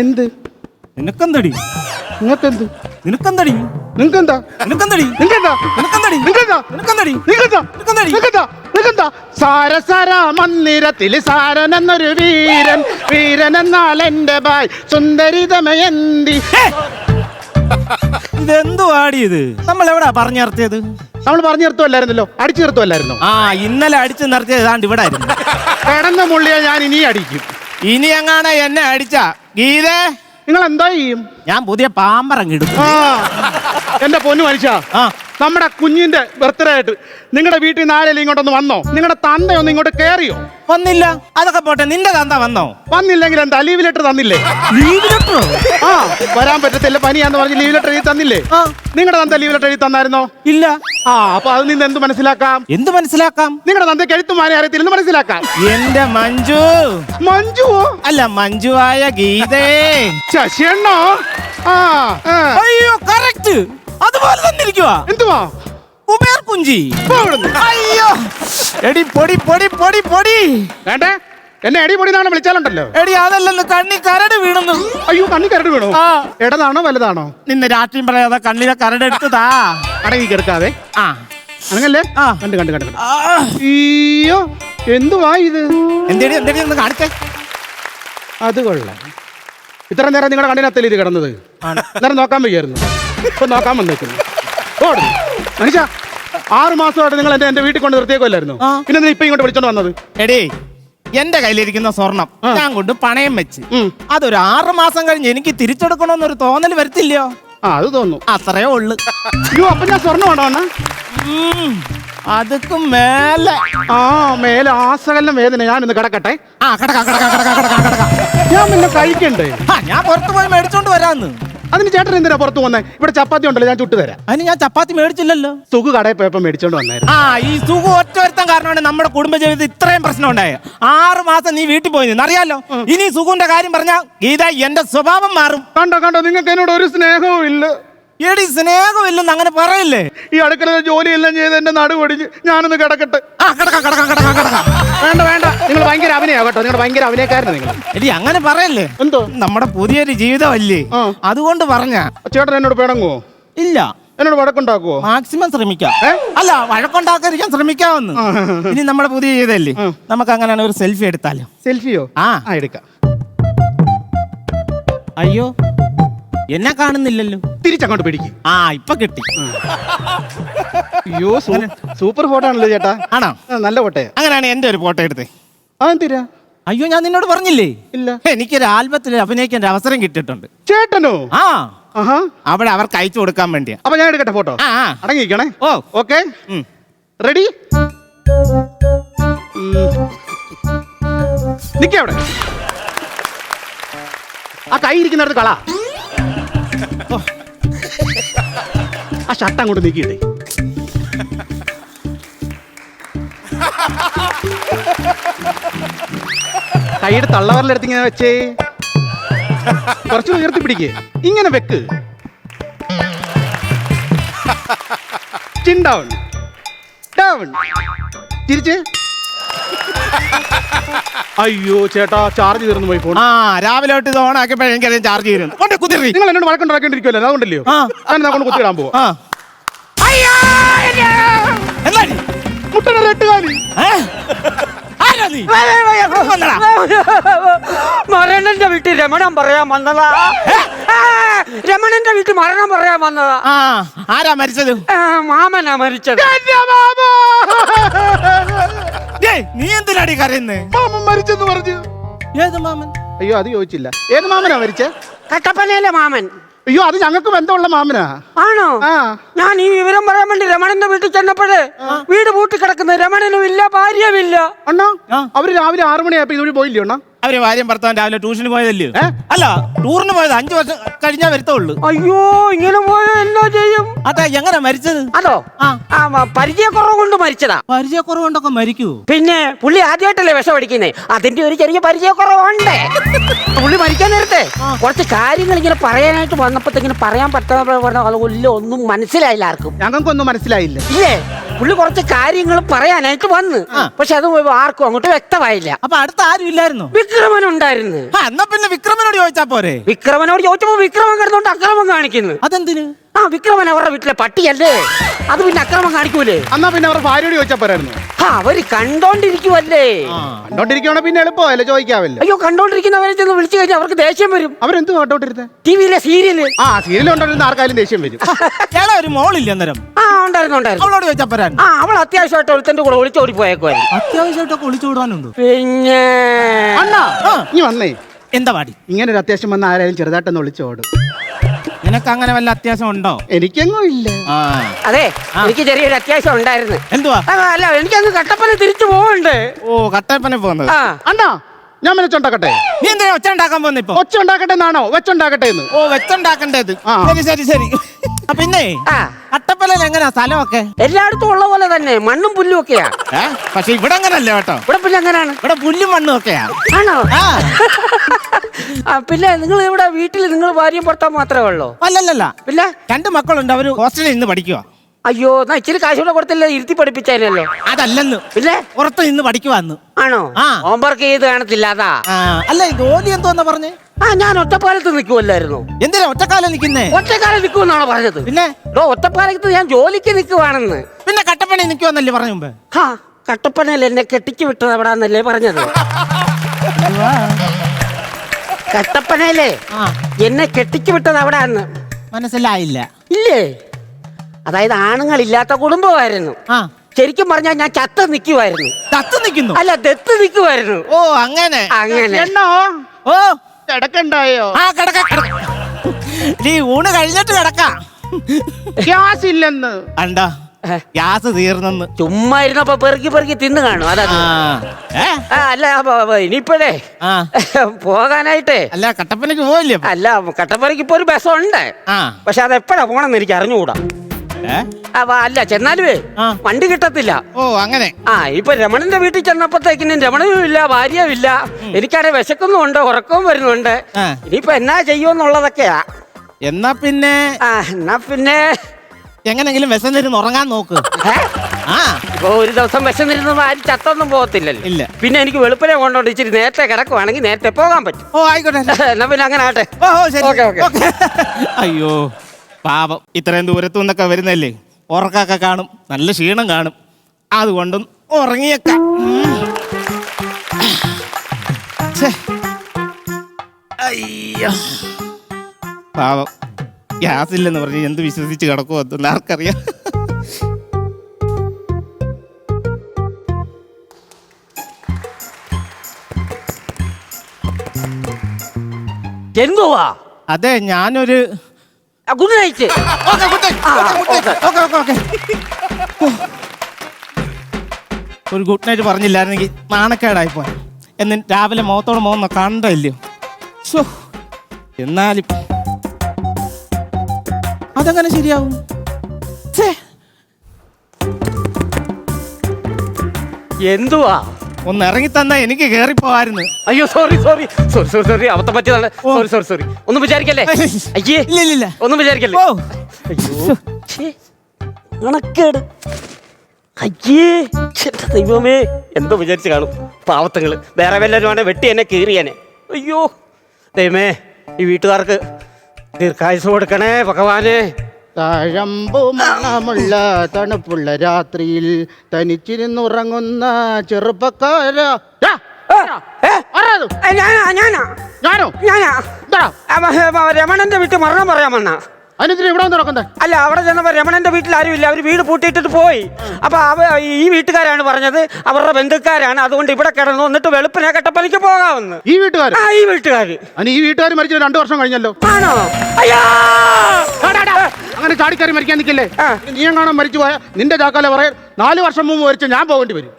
എന്ത്? നിനക്കെന്തടി? നിങ്ങക്കെന്ത് നിനക്കെന്തടി? നിങ്ങക്കെന്താ നിനക്കെന്തടി? നിങ്ങക്കെന്താ നിനക്കെന്തടി? നിങ്ങക്കെന്താ നിനക്കെന്തടി? നിങ്ങക്കെന്താ നിനക്കെന്തടി? നിങ്ങക്കെന്താ നിനക്കെന്താ സാരസാര മന്ദിരത്തിൽ സാരൻ എന്നൊരു വീരൻ. വീരൻ എന്നാൽ എന്റെ ബായ് സുന്ദരിതമയന്തി. ഇതെന്തു ആടിയത് നമ്മൾ എവിടാ പറഞ്ഞു നിർത്തിയത് നമ്മൾ പറഞ്ഞു നിർത്തുമല്ലായിരുന്നല്ലോ അടിച്ചു നിർത്തുമല്ലായിരുന്നു ആ ഇന്നലെ അടിച്ചു നിർത്തിയത് ഏതാണ്ട് ഇവിടെ ആയിരുന്നു. കിടന്ന മുള്ളിയെ ഞാൻ ഇനി അടിക്കും. ഇനി എങ്ങാണ് എന്നെ അടിച്ച? ഗീതേ? നിങ്ങൾ എന്താ ചെയ്യും? ഞാൻ പുതിയ പാമ്പറങ്ങിടും ആ. എന്റെ പൊന്നു മനുഷ്യ ആ. നമ്മുടെ കുഞ്ഞിന്റെ ബർത്ത്ഡേ ആയിട്ട് നിങ്ങളുടെ വീട്ടിൽ നിന്ന് ആരെങ്കിലും ഇങ്ങോട്ടൊന്ന് വന്നോ? നിങ്ങളുടെ തന്തയൊന്ന് ഇങ്ങോട്ട് കയറിയോ വന്നില്ല. അതൊക്കെ പോട്ടെ. നിന്റെ തന്ത വന്നോ? വന്നില്ലെങ്കിൽ എന്താ? ലീവ് ലെറ്റർ തന്നില്ലേ? ലീവ് ലെറ്റർ ആ വരാൻ പറ്റത്തില്ല പനിയാന്ന് പറഞ്ഞ് ലീവ് ലെറ്റർ എഴുതി തന്നില്ലേ? നിങ്ങളുടെ തന്ത ലീവ് ലെറ്റർ എഴുതി തന്നായിരുന്നോ? ഇല്ല. ആ അപ്പൊ അത് നിന്ന് എന്ത് മനസ്സിലാക്കാം? എന്ത് മനസ്സിലാക്കാം? നിങ്ങളുടെ തന്തയ്ക്ക് എഴുത്തുമാനെ അറിയത്തില്ലെന്ന് മനസ്സിലാക്കാം. എന്റെ മഞ്ജു. മഞ്ജുവോ അല്ല മഞ്ജുവായ ഗീതേ. ശശിയണ്ണോ? ആ. അയ്യോ കറക്റ്റ് അതുപോലെ തന്നെ ഇരിക്കുവാ. എന്തുവാ? കുബേർ കുഞ്ചി. അയ്യോ. എടി പൊടി പൊടി പൊടി പൊടി. വേണ്ടേ? എന്നെ എടി പൊടി പൊടിനാണ് വിളിച്ചാലുണ്ടല്ലോ? എടി അതല്ലെന്ന് കണ്ണി കരട് വീണുന്നു. അയ്യോ കണ്ണി കരട് വീണു? ആ. ഇടതാണോ വലുതാണോ? നിന്നെ രാത്രിയും പറയാതെ കണ്ണിലെ കരട് എടുത്തതാ. അടങ്ങി കിടക്കാതെ ആ. അങ്ങനല്ലേ? ആ. കണ്ട് കണ്ട് കണ്ട് കണ്ട്. അയ്യോ എന്തുവാ ഇത്? എന്തേടി എന്തേടി ഒന്ന് കാണിച്ചേ. അത് കൊള്ളാം. ഇത്ര നേരം നിങ്ങളുടെ കണ്ണിനത്തല്ലേ ഇത് കിടന്നത്? നേരം നോക്കാൻ വയ്യായിരുന്നു. ഇപ്പൊ നോക്കാൻ വന്നേക്കുന്നു. മനുഷ്യ ആറു മാസമായിട്ട് നിങ്ങൾ എന്റെ എന്റെ വീട്ടിൽ കൊണ്ട് നിർത്തിയേക്കുമല്ലായിരുന്നു പിന്നെ ഇപ്പൊ ഇങ്ങോട്ട് വിളിച്ചോണ്ട് വന്നത്? എടേ എന്റെ കയ്യിലിരിക്കുന്ന സ്വർണം ഞാൻ കൊണ്ട് പണയം വെച്ച്. അതൊരു ആറു മാസം കഴിഞ്ഞ് എനിക്ക് തിരിച്ചെടുക്കണമെന്നൊരു തോന്നൽ വരത്തില്ലയോ? ആ അത് തോന്നുന്നു അത്രേ ഉള്ളു. അയ്യോ അപ്പൊ ഞാൻ സ്വർണം ഉണ്ടോ. അതുക്കും മേലെ. ആ മേലെ ആസകലം വേദന. ഞാനൊന്ന് കിടക്കട്ടെ. ആ കടക്ക കടക കടക കടക കടക ഞാൻ പിന്നെ കഴിക്കണ്ടേ? ആ ഞാൻ പുറത്ത് പോയി മേടിച്ചോണ്ട് വരാന്ന്. അതിന് ചേട്ടൻ എന്തിനാ പുറത്ത് വന്നേ? ഇവിടെ ചപ്പാത്തി ഉണ്ടല്ലോ ഞാൻ ചുട്ടു തരാം. അതിന് ഞാൻ ചപ്പാത്തി മേടിച്ചില്ലല്ലോ. സുഖ കടയിൽ പോയപ്പോ മേടിച്ചോണ്ട് വന്നായിരുന്നു. ആ ഈ സുഖം ഒറ്റ ഒരുത്തം കാരണമാണ് നമ്മുടെ കുടുംബജീവിതത്തിൽ ഇത്രയും പ്രശ്നം ഉണ്ടായത്. ആറ് മാസം നീ വീട്ടിൽ പോയി അറിയാലോ? ഇനി സുഖുവിന്റെ കാര്യം പറഞ്ഞാ ഗീത എന്റെ സ്വഭാവം മാറും. കണ്ടോ കണ്ടോ നിങ്ങൾക്ക് എന്നോട് ഒരു സ്നേഹവും ഇല്ല. എടി സ്നേഹമില്ലെന്ന് അങ്ങനെ പറയില്ലേ? ഈ അടുക്കള ജോലിയെല്ലാം ചെയ്ത് എന്റെ നടു പൊടിഞ്ഞ് ഞാനൊന്ന് കിടക്കട്ടെ. ആ വേണ്ട വേണ്ട. നിങ്ങൾ ഭയങ്കര അഭിനയോ കേട്ടോ നിങ്ങൾ ഭയങ്കര അഭിനയക്കാരനാണ് നിങ്ങൾ. എടി അങ്ങനെ പറയല്ലേ? എന്തോ? നമ്മുടെ പുതിയൊരു ജീവിതമല്ലേ? ആ. അതുകൊണ്ട് പറഞ്ഞ. ചേട്ടൻ എന്നോട് പിണങ്ങുവോ? ഇല്ല. എന്നോട് വഴക്കുണ്ടാക്കുവോ? മാക്സിമം ശ്രമിക്കാം? അല്ല വഴക്കുണ്ടാക്കാതിരിക്കാൻ ശ്രമിക്കാമെന്ന് ഇനി നമ്മുടെ പുതിയ ജീവിതമല്ലേ? നമുക്ക് അങ്ങനെയാണ് ഒരു സെൽഫി എടുത്താലോ? സെൽഫിയോ? ആ. ആ എടുക്കാം. അയ്യോ. എന്നെ കാണുന്നില്ലല്ലോ. തിരിച്ചങ്ങോട്ട് പിടിക്കും. ആ ഇപ്പൊ കിട്ടി. അയ്യോ സൂപ്പർ ഫോട്ടോ ആണല്ലോ ചേട്ടാ. ആണോ? നല്ല ഫോട്ടോ. അങ്ങനെയാണ് എന്റെ ഒരു ഫോട്ടോ എടുത്തേ. അതെന്തിരാ അയ്യോ ഞാൻ നിന്നോട് പറഞ്ഞില്ലേ? ഇല്ല. എനിക്കൊരു ആൽബത്തിൽ അഭിനയിക്കേണ്ട അവസരം കിട്ടിയിട്ടുണ്ട്. ചേട്ടനോ? ആ. അവിടെ അവർക്ക് അയച്ചു കൊടുക്കാൻ വേണ്ടിയാ. അപ്പൊ ഞാൻ എടുക്കട്ടെ ഫോട്ടോ? ആ ആ. ഓ. ഓക്കെ. റെഡി? നിക്കവിടെ ആ കൈ ഇരിക്കുന്നിടത്ത് കള. ആ ഷർട്ട് അങ്ങോട്ട് നീക്കിയിട്ടേ. കൈയുടെ തള്ളവറിലെടുത്ത് ഇങ്ങനെ വെച്ചേ. കുറച്ച് ഉയർത്തി പിടിക്കേ. ഇങ്ങനെ വെക്ക്. ചിൻ ഡൗൺ ഡൗൺ തിരിച്ച് അയ്യോ ചേട്ടാ ചാർജ് തീർന്നു പോയി ഫോൺ ആ രാവിലെ തൊട്ട് ഇത് ഓൺ ആക്കിയപ്പോഴേ എനിക്കറിയാം ചാർജ് തീർന്നു കൊണ്ട് കുതിരി നിങ്ങൾ എന്നോട് വഴക്കുണ്ടാക്കേണ്ടിരിക്കുമല്ലോ അതുകൊണ്ടല്ലോ? ആ. ഞാൻ കൊണ്ട് കുത്തിയിടാൻ പോവാ. ആ. അയ്യോ എന്താടി മുട്ടയുടെ ഏ? ആരാ നീ? വന്നെടാ. മരണന്റെ വീട്ടിൽ രമണൻ പറയാൻ വന്നതാ. ആ, രമണന്റെ വീട്ടിൽ മരണം പറയാൻ വന്നതാ. ആ ആരാ മരിച്ചത്? ആ, മാമനാ മരിച്ചത്. നീ എന്തിനാടി കരയുന്നേ? മാമൻ മരിച്ചെന്ന് പറഞ്ഞു. ഏത് മാമൻ? അയ്യോ അത് ചോദിച്ചില്ല. ഏത് മാമനാ മരിച്ചേ? കട്ടപ്പനയിലെ മാമൻ. അയ്യോ അത് ഞങ്ങൾക്ക് ബന്ധമുള്ള മാമനാ. ആണോ? ആ. ഞാൻ ഈ വിവരം പറയാൻ വേണ്ടി രമണന്റെ വീട്ടിൽ ചെന്നപ്പോഴേ വീട് പൂട്ടി കിടക്കുന്ന രമണനും ഇല്ല ഭാര്യയുമില്ല അണ്ണാ അവർ രാവിലെ ആറു മണിയായപ്പോ ഇതുവഴി പോയില്ലേ അണ്ണാ? അവർ ഭാര്യയും ഭർത്താവും രാവിലെ ട്യൂഷന് പോയതല്ലേ? അല്ല ടൂറിന് പോയത് അഞ്ചു വർഷം കഴിഞ്ഞാ വരുത്തുള്ളൂ. അയ്യോ ഇങ്ങനെ പോയാൽ എന്തോ ചെയ്യും? അതാ എങ്ങനെ മരിച്ചത്? അതോ? പരിചയക്കുറവ് കൊണ്ട് മരിച്ചതാ. പരിചയക്കുറവ് കൊണ്ടൊക്കെ മരിക്കൂ പിന്നെ പുള്ളി ആദ്യമായിട്ടല്ലേ വിഷം അടിക്കുന്നേ? അതിന്റെ ഒരു ചെറിയ പരിചയക്കുറവുണ്ട്. പുള്ളി മരിക്കാൻ നേരത്തെ കുറച്ച് കാര്യങ്ങൾ ഇങ്ങനെ പറയാനായിട്ട് വന്നപ്പോഴത്തേക്കിങ്ങനെ പറയാൻ പറ്റാതെ പറഞ്ഞ ഒന്നും മനസ്സിലായില്ല ആർക്കും. ഞങ്ങൾക്കൊന്നും മനസ്സിലായില്ല. ഇല്ലേ? പുള്ളി കുറച്ച് കാര്യങ്ങൾ പറയാനായിട്ട് വന്ന്. പക്ഷെ അത് ആർക്കും അങ്ങോട്ട് വ്യക്തമായില്ല. അപ്പൊ അടുത്ത ആരും ഇല്ലായിരുന്നു? വിക്രമൻ ഉണ്ടായിരുന്നു എന്നാ പിന്നെ വിക്രമനോട് ചോദിച്ചാ പോരെ? വിക്രമനോട് ചോദിച്ചപ്പോ വിക്രമൻ കിടന്നോണ്ട് അക്രമം കാണിക്കുന്നു. അതെന്തിന്? ആ വിക്രമൻ അവരുടെ വീട്ടിലെ പട്ടിയല്ലേ? അത് പിന്നെ അക്രമം കാണിക്കൂലേ? എന്നാ പിന്നെ അവർ ഭാര്യയോട് ചോദിച്ചാ പോരായിരുന്നു? അവർ കണ്ടോണ്ടിരിക്കുവല്ലേ? കണ്ടോണ്ടിരിക്കുവാണെ പിന്നെ എളുപ്പമല്ലേ ചോദിക്കാവല്ലോ. അയ്യോ കണ്ടോണ്ടിരിക്കുന്നവരെ ചെന്ന് വിളിച്ചു കഴിഞ്ഞാൽ അവർക്ക് ദേഷ്യം വരും. അവരെന്ത് കണ്ടോണ്ടിരുന്നത് ടി വിയിലെ സീരിയൽ. ആ സീരിയൽ കണ്ടോണ്ടിരുന്ന ആർക്കായാലും ദേഷ്യം വരും. ഒരു മോളില്ല അന്നേരം? ആ ഉണ്ടായിരുന്നു ഉണ്ടായിരുന്നു. അവളോട് ചോദിച്ചാ പോരാൻ. ആ അവൾ അത്യാവശ്യമായിട്ട് ഒരുത്തന്റെ കൂടെ ഒളിച്ചോടി പോയേക്കുമായിരുന്നു അത്യാവശ്യമായിട്ടൊക്കെ ഒളിച്ചോടാനുണ്ട് പിന്നെ അണ്ണാ ആ. നീ വന്നേ. എന്താ പാടി? ഇങ്ങനെ ഒരു അത്യാവശ്യം വന്ന ആരായാലും ചെറുതായിട്ടൊന്ന് ഒളിച്ചോടും നിനക്ക് അങ്ങനെ വല്ല അത്യാവശ്യം ഉണ്ടോ? എനിക്കെങ്ങും ഇല്ല. ആ. അതെ എനിക്ക് ചെറിയൊരു അത്യാവശ്യം ഉണ്ടായിരുന്നു. എന്തുവാ? അല്ല എനിക്കങ്ങ് കട്ടപ്പന തിരിച്ചു പോകണ്ടേ ഓ കട്ടപ്പന പോകുന്നത് ആ. അണ്ണാ ഞാൻ പിന്നെ മെനച്ചുണ്ടാക്കട്ടെ നീ എന്തിനാ ഒച്ച ഉണ്ടാക്കാൻ പോകുന്ന ഇപ്പൊ? ഒച്ച ഉണ്ടാക്കട്ടെ എന്നാണോ? വെച്ചുണ്ടാക്കട്ടെ എന്ന്. ഓ വെച്ചുണ്ടാക്കണ്ടേത്. ആ. ശരി ശരി ശരി. ആ, പിന്നെ ആ. കട്ടപ്പനയിൽ എങ്ങനെയാ സ്ഥലമൊക്കെ? എല്ലായിടത്തും ഉള്ള പോലെ തന്നെ മണ്ണും പുല്ലും ഒക്കെയാ. ഏ? പക്ഷെ ഇവിടെ അങ്ങനല്ല കേട്ടോ. ഇവിടെ പുല്ല് എങ്ങനെയാണ് ഇവിടെ പുല്ലും മണ്ണും ഒക്കെയാ. ആണോ? ആ. ആ പിന്നെ നിങ്ങൾ ഇവിടെ വീട്ടിൽ നിങ്ങൾ ഭാര്യയും ഭർത്താവ് മാത്രമേ ഉള്ളൂ? അല്ലല്ലല്ല. പിന്നെ? രണ്ട് മക്കളുണ്ട് അവർ ഹോസ്റ്റലിൽ നിന്ന് പഠിക്കുക അയ്യോ എന്നാ ഇച്ചിരി കാശ് കൂടെ കൊടുത്തില്ല? ഇരുത്തി പഠിപ്പിച്ചാലല്ലോ അതല്ലെന്ന്. പിന്നെ? പുറത്ത് നിന്ന് പഠിക്കുവാന്ന് ആണോ? ആ. ഹോംവർക്ക് ചെയ്ത് കാണത്തില്ല അതാ. അല്ല ജോലി എന്തോന്നാ പറഞ്ഞേ? ആ ഞാൻ ഒറ്റപ്പാലത്ത് നിൽക്കുമല്ലായിരുന്നു എന്തിനാ ഒറ്റക്കാലം നിൽക്കുന്നേ? ഒറ്റക്കാലം നിൽക്കുമെന്നാണോ പറഞ്ഞത്? പിന്നെ? ഒറ്റപ്പാലത്ത് ഞാൻ ജോലിക്ക് നിൽക്കുവാണെന്ന്. പിന്നെ കട്ടപ്പണി നിൽക്കുവെന്നല്ലേ പറഞ്ഞു മുമ്പ്? ഹാ കട്ടപ്പനയിൽ എന്നെ കെട്ടിച്ചു വിട്ടത് എവിടാന്നല്ലേ പറഞ്ഞത്? കട്ടപ്പനയിലെ എന്നെ കെട്ടിച്ചു വിട്ടത് അവിടെ മനസ്സിലായില്ല. ഇല്ലേ? അതായത് ആണുങ്ങളില്ലാത്ത കുടുംബമായിരുന്നു. ആ. ശരിക്കും പറഞ്ഞാൽ ഞാൻ ചത്ത് നിൽക്കുമായിരുന്നു ചത്ത് നിക്കുന്നു അല്ല ദത്ത് നിൽക്കുമായിരുന്നു ഓ അങ്ങനെ. അങ്ങനെ. എണ്ണോ? ഓ. കിടക്കണ്ടായോ? ആ കിടക്ക. നീ ഊണ് കഴിഞ്ഞിട്ട് കിടക്ക. ഗ്യാസ് ഇല്ലെന്ന്. അണ്ടാ? ഗ്യാസ് തീർന്നെന്ന്. ചുമ്മാ ഇരുന്നപ്പോ പെറുക്കി പെറുക്കി തിന്നു കാണും അതാ. ആ. ഏ? ആ, അല്ല അപ്പൊ, അപ്പൊ ഇനിയിപ്പോഴേ ആ. പോകാനായിട്ടേ. അല്ല കട്ടപ്പനക്ക് പോവില്ലേ അപ്പൊ? അല്ല കട്ടപ്പനയ്ക്ക് ഇപ്പൊ ഒരു ബസ്സുണ്ട്. ആ. പക്ഷെ അത് എപ്പോഴാ പോണെന്ന് എനിക്ക് അറിഞ്ഞുകൂടാ. അല്ല ചെന്നാലുവേ ആ. വണ്ടി കിട്ടത്തില്ല. ഓ അങ്ങനെ. ആ ഇപ്പൊ രമണന്റെ വീട്ടിൽ ചെന്നപ്പോഴത്തേക്കിനും രമണനും ഇല്ല ഭാര്യയും ഇല്ല. എനിക്കാണെ വിശക്കുന്നുണ്ട് ഉറക്കവും വരുന്നുണ്ട്. ആ. ഇനിയിപ്പൊ എന്നാ ചെയ്യുമെന്നുള്ളതൊക്കെയാ. എന്നാ പിന്നെ? ആ എന്നാ പിന്നെ? എങ്ങനെങ്കിലും വിശന്നിരുന്ന് ഉറങ്ങാൻ നോക്ക്. ഏ? ആ. ഇപ്പൊ ഒരു ദിവസം വിശന്നിരുന്നത് ആരും ചത്തൊന്നും പോകത്തില്ലല്ലോ. ഇല്ല. പിന്നെ എനിക്ക് വെളുപ്പിനെ കൊണ്ടോണ്ട് ഇച്ചിരി നേരത്തെ കിടക്കുവാണെങ്കിൽ നേരത്തെ പോകാൻ പറ്റും. ഓ ആയിക്കോട്ടെ. എന്നാ പിന്നെ അങ്ങനെ ആട്ടെ ഓ ഓ ശരി. Okay, okay. ഓക്കേ. അയ്യോ. പാപം ഇത്രയും ദൂരത്തു നിന്നൊക്കെ വരുന്നല്ലേ? ഉറക്കൊക്കെ കാണും. നല്ല ക്ഷീണം കാണും. അതുകൊണ്ടും ഉറങ്ങിയേക്കാം. അയ്യോ. പാവം. ഗ്യാസ് ഇല്ലെന്ന് പറഞ്ഞ് എന്ത് വിശ്വസിച്ച് കിടക്കുമോ അതൊന്നും ആർക്കറിയാം? എന്തുവാ അതെ ഞാനൊരു ഗുഡ് നൈറ്റ് ഓക്കേ, night. ആ, ഓക്കേ. ഒരു ഗുഡ് നൈറ്റ് പറഞ്ഞില്ലായിരുന്നെങ്കിൽ നാണക്കേടായി പോയി. എന്ന് രാവിലെ മുഖത്തോട് മുഖം കണ്ടല്ലോ സോ എന്നാലും അതെങ്ങനെ ശരിയാവും? എന്തുവാ? ഒന്ന് ഇറങ്ങി തന്നാ എനിക്ക് കേറി പോവായിരുന്നു അയ്യോ sorry sorry sorry sorry sorry അവത്തെ പറ്റിയതാണ്. സോറി സോറി സോറി ഒന്നും വിചാരിക്കല്ലേ? അയ്യേ ഇല്ല. ഇല്ല ഇല്ല. ഒന്നും വിചാരിക്കല്ലേ? ഓ. അയ്യോ ഛേ, അയ്യേ. ദൈവമേ. എന്തോ വിചാരിച്ച് കാണും പാവത്തങ്ങൾ. വേറെ വല്ലവരും ആണെ വെട്ടി എന്നെ കീറിയനെ. അയ്യോ. ദൈവമേ ഈ വീട്ടുകാർക്ക് ദീർഘായുസ് കൊടുക്കണേ ഭഗവാനെ. തഴമ്പു മണമുള്ള തണുപ്പുള്ള രാത്രിയിൽ തനിച്ചിരുന്നുറങ്ങുന്ന ചെറുപ്പക്കാര? ഞാനാ ഞാനാ. രമണന്റെ വീട്ടിൽ മരണം പറയാമെന്നാ അതിനെതിരെ ഇവിടെ വന്ന് നടക്കണ്ടേ? അല്ല അവിടെ ചെന്നപ്പോ രമണന്റെ വീട്ടിൽ ആരുമില്ല അവർ വീട് പൂട്ടിയിട്ടിട്ട് പോയി. അപ്പൊ അവ ഈ വീട്ടുകാരാണ് പറഞ്ഞത്. അവരുടെ ബന്ധുക്കാരാണ്. അതുകൊണ്ട് ഇവിടെ കിടന്നു എന്നിട്ട് വെളുപ്പിനെ കട്ടപ്പനയ്ക്ക് പോകാമെന്ന്. ഈ വീട്ടുകാർ ആ ഈ വീട്ടുകാര്. അതിന് ഈ വീട്ടുകാർ മരിച്ചു രണ്ടു വർഷം കഴിഞ്ഞല്ലോ. ആണോ? അയ്യോ. അങ്ങനെ ചാടിക്കറി മരിക്കാൻ നിൽക്കില്ലേ. നീ കാണാൻ മരിച്ചു പോയ നിന്റെ ചാക്കാല പറയാൻ നാല് വർഷം മുമ്പ് മരിച്ച ഞാൻ പോകേണ്ടി വരും!